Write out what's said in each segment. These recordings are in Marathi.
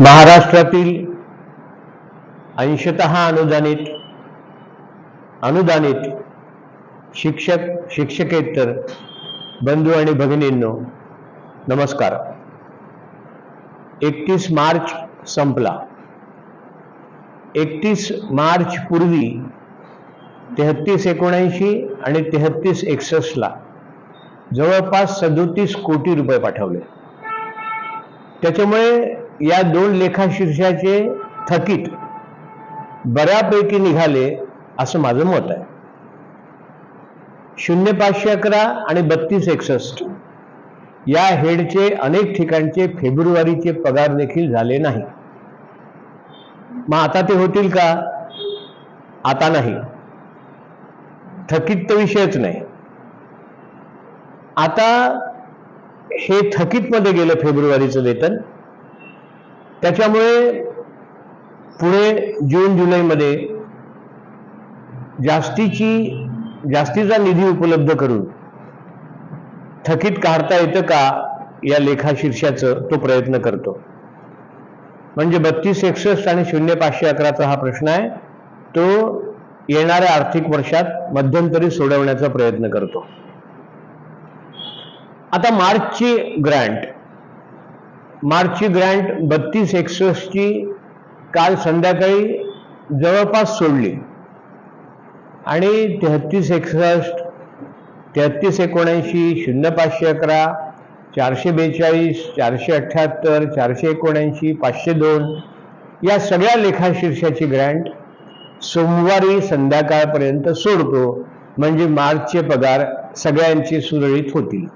महाराष्ट्रातील अंशत अनुदानित अनुदानित शिक्षक शिक्षकेतर बंधू आणि भगिनींनो नमस्कार. एकतीस मार्च संपला. एकतीस मार्च पूर्वी तेहत्तीस एकोणऐंशी आणि तेहत्तीस एकसष्टला जवळपास सदोतीस कोटी रुपये पाठवले. त्याच्यामुळे या दोन लेखाशीर्षाचे थकीत बऱ्यापैकी निघाले असं माझं मत आहे. शून्य पाचशे अकरा आणि बत्तीस एकसष्ट या हेडचे अनेक ठिकाणचे फेब्रुवारीचे पगार देखील झाले नाही. मग आता ते होतील का? आता नाही. थकीत तर विषयच नाही. आता हे थकीत मध्ये गेलं फेब्रुवारीचं वेतन. त्याच्यामुळे पुढे जून जुलैमध्ये जास्तीची जास्तीचा निधी उपलब्ध करून थकीत काढता येतं का या लेखाशीर्षाचं तो प्रयत्न करतो. म्हणजे बत्तीस एकसष्ट आणि शून्य पाचशे अकराचा हा प्रश्न आहे. तो येणाऱ्या आर्थिक वर्षात मध्यंतरी सोडवण्याचा प्रयत्न करतो. आता मार्चची ग्रँट. मार्चची ग्रँट बत्तीस एकसष्टची काल संध्याकाळी जवळपास सोडली. आणि तेहत्तीस एकसष्ट तेहत्तीस एकोणऐंशी शून्य पाचशे अकरा चारशे बेचाळीस चारशे अठ्ठ्याहत्तर चारशे एकोणऐंशी पाचशे दोन या सगळ्या लेखाशीर्षाची ग्रँट सोमवारी संध्याकाळपर्यंत सोडतो. म्हणजे मार्चचे पगार सगळ्यांची सुरळीत होतील.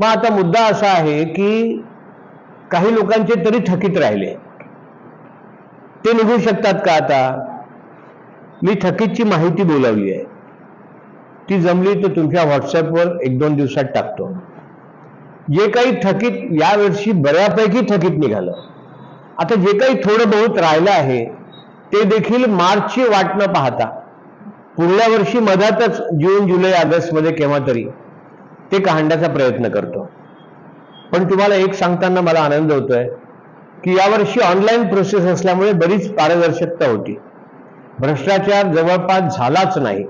मग आता मुद्दा असा आहे की काही लोकांचे तरी थकीत राहिले. ते निघू शकतात का आता? मी थकीतची माहिती बोलावली आहे. ती जमली तर तुमच्या व्हॉट्सअपवर एक दोन दिवसात टाकतो. जे काही थकीत यावर्षी बऱ्यापैकी थकीत निघालं. आता जे काही थोडं बहुत राहिलं आहे ते देखील मार्चची वाट न पाहता. पुढल्या वर्षी मधातच जून जुलै ऑगस्टमध्ये केव्हा तरी. ते काढण्याचा प्रयत्न करतो. पण तुम्हाला एक सांगताना मला आनंद होतोय की यावर्षी ऑनलाईन प्रोसेस असल्यामुळे बरीच पारदर्शकता होती. भ्रष्टाचार जवळपास झालाच नाही.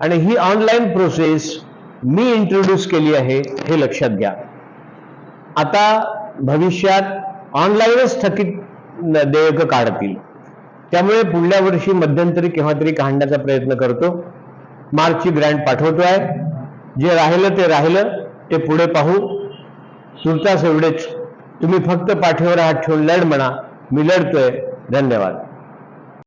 आणि ही ऑनलाईन प्रोसेस मी इंट्रोड्यूस केली आहे हे लक्षात घ्या. आता भविष्यात ऑनलाईनच थकीत देयक काढतील. त्यामुळे पुढल्या वर्षी मध्यंतरी केव्हा तरी काढण्याचा प्रयत्न करतो. मार्चची पाठवतो पाठवतोय. जे राहिलं ते राहिलं ते पुढे पाहू. तुर्तास एवढेच तुम्ही फक्त पाठीवर हात ठेवून लढ म्हणा. मी लढतोय. धन्यवाद.